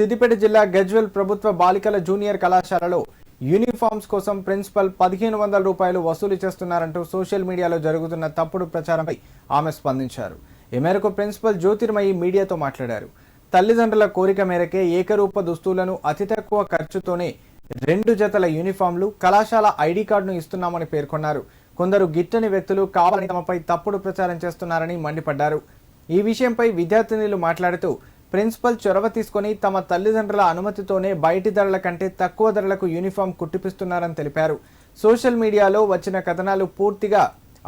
సిద్దిపేట జిల్లా గజ్వెల్ ప్రభుత్వ బాలికల జూనియర్ కళాశాలలో యూనిఫామ్స్ కోసం ప్రిన్సిపల్ పదిహేను వందల రూపాయలు వసూలు చేస్తున్నారంటూ సోషల్ మీడియాలో జరుగుతున్న తప్పుడు ప్రచారంపై ఆమె స్పందించారు. ఈ మేరకు ప్రిన్సిపల్ జ్యోతిర్మయి మీడియాతో మాట్లాడారు. తల్లిదండ్రుల కోరిక మేరకే ఏకరూప దుస్తులను అతి తక్కువ ఖర్చుతోనే రెండు జతల యూనిఫామ్లు కళాశాల ఐడి కార్డును ఇస్తున్నామని పేర్కొన్నారు. కొందరు గిట్టని వ్యక్తులు కావాలని తమపై తప్పుడు ప్రచారం చేస్తున్నారని మండిపడ్డారు. ఈ విషయంపై విద్యార్థినులు మాట్లాడుతూ ప్రిన్సిపల్ చొరవ తీసుకుని తమ తల్లిదండ్రుల అనుమతితోనే బయటి ధరల కంటే తక్కువ ధరలకు యూనిఫామ్ కుట్టిపిస్తున్నారని తెలిపారు. సోషల్ మీడియాలో వచ్చిన కథనాలు పూర్తిగా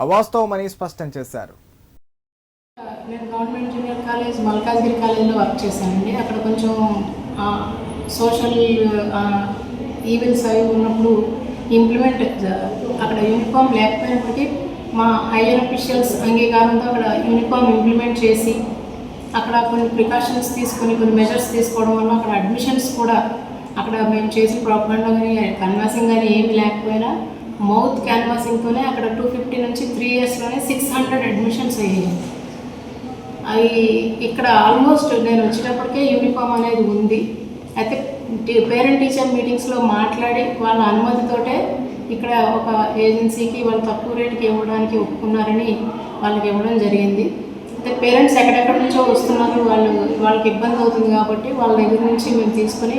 అవాస్తవమని స్పష్టం చేశారు. నేను గవర్నమెంట్ జూనియర్ కాలేజ్ మల్కాజ్గిరి కాలేజ్లో వర్క్ చేశానండి. అక్కడ కొంచెం సోషల్ ఈవెంట్స్ అవి ఉన్నప్పుడు ఇంప్లిమెంట్ అక్కడ యూనిఫామ్ లేకపోయినప్పటికీ మా హైయర్ అఫీషియల్స్ అంగీకారంతో అక్కడ యూనిఫామ్ ఇంప్లిమెంట్ చేసి అక్కడ కొన్ని ప్రికాషన్స్ తీసుకొని కొన్ని మెజర్స్ తీసుకోవడం వల్ల అక్కడ అడ్మిషన్స్ కూడా అక్కడ మేము చేసిన ప్రాపగండా కానీ కన్వాసింగ్ కానీ ఏమి లేకపోయినా మౌత్ క్యాన్వాసింగ్తోనే అక్కడ టూ ఫిఫ్టీ నుంచి త్రీ ఇయర్స్లోనే సిక్స్ హండ్రెడ్ అడ్మిషన్స్ అయ్యాయి. అవి ఇక్కడ ఆల్మోస్ట్ నేను వచ్చేటప్పటికే యూనిఫామ్ అనేది ఉంది. అయితే పేరెంట్ టీచర్ మీటింగ్స్లో మాట్లాడి వాళ్ళ అనుమతితోటే ఇక్కడ ఒక ఏజెన్సీకి వాళ్ళు తక్కువ రేటుకి ఇవ్వడానికి ఒప్పుకున్నారని వాళ్ళకి ఇవ్వడం జరిగింది. అంటే పేరెంట్స్ ఎక్కడెక్కడ నుంచో వస్తున్నారు వాళ్ళు వాళ్ళకి ఇబ్బంది అవుతుంది కాబట్టి వాళ్ళ దగ్గర నుంచి మేము తీసుకొని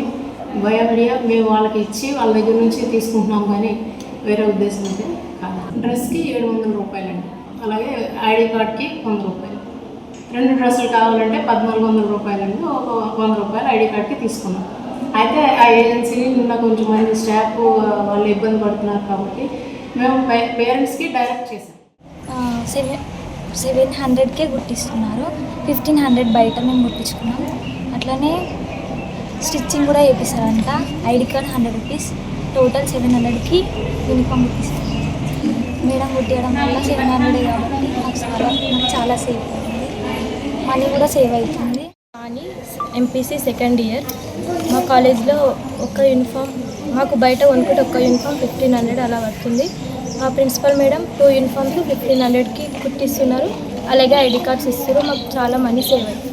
బయోమీడియా మేము వాళ్ళకి ఇచ్చి వాళ్ళ దగ్గర నుంచి తీసుకుంటున్నాం కానీ వేరే ఉద్దేశం అయితే కాదు. డ్రెస్కి ఏడు వందల రూపాయలండి. అలాగే ఐడి కార్డ్కి వంద రూపాయలు. రెండు డ్రెస్సులు కావాలంటే పద్నాలుగు వందల రూపాయలండి. ఒక వంద రూపాయలు ఐడి కార్డ్కి తీసుకున్నాం. అయితే ఆ ఏజెన్సీ నిన్న కొంచెం మంది స్టాఫ్ వాళ్ళు ఇబ్బంది పడుతున్నారు కాబట్టి మేము పేరెంట్స్కి డైరెక్ట్ చేసాం. సెవెన్ హండ్రెడ్కే కుట్టిస్తున్నారు. ఫిఫ్టీన్ హండ్రెడ్ బయట మేము కుట్టించుకున్నాం. అట్లనే స్టిచ్చింగ్ కూడా వేపిస్తారంట ID card hundred rupees. Total seven హండ్రెడ్కి యూనిఫామ్ కుట్టిస్తారు. మేడం కుట్టియడం వల్ల సెవెన్ హండ్రెడ్ కాబట్టి మాకు చాలా మాకు చాలా సేవ్ అవుతుంది. మనీ కూడా సేవ్ అవుతుంది. అని ఎంపీసీ సెకండ్ ఇయర్ మా కాలేజ్లో ఒక యూనిఫామ్ మాకు బయట కొనుక్కుంటే ఒక్క యూనిఫామ్ ఫిఫ్టీన్ హండ్రెడ్ అలా పడుతుంది. మా principal madam two uniforms fifteen హండ్రెడ్కి కుట్టిస్తున్నారు. అలాగే ఐడి కార్డ్స్ ఇస్తారు మాకు చాలా మనీ సేవ్ అయింది.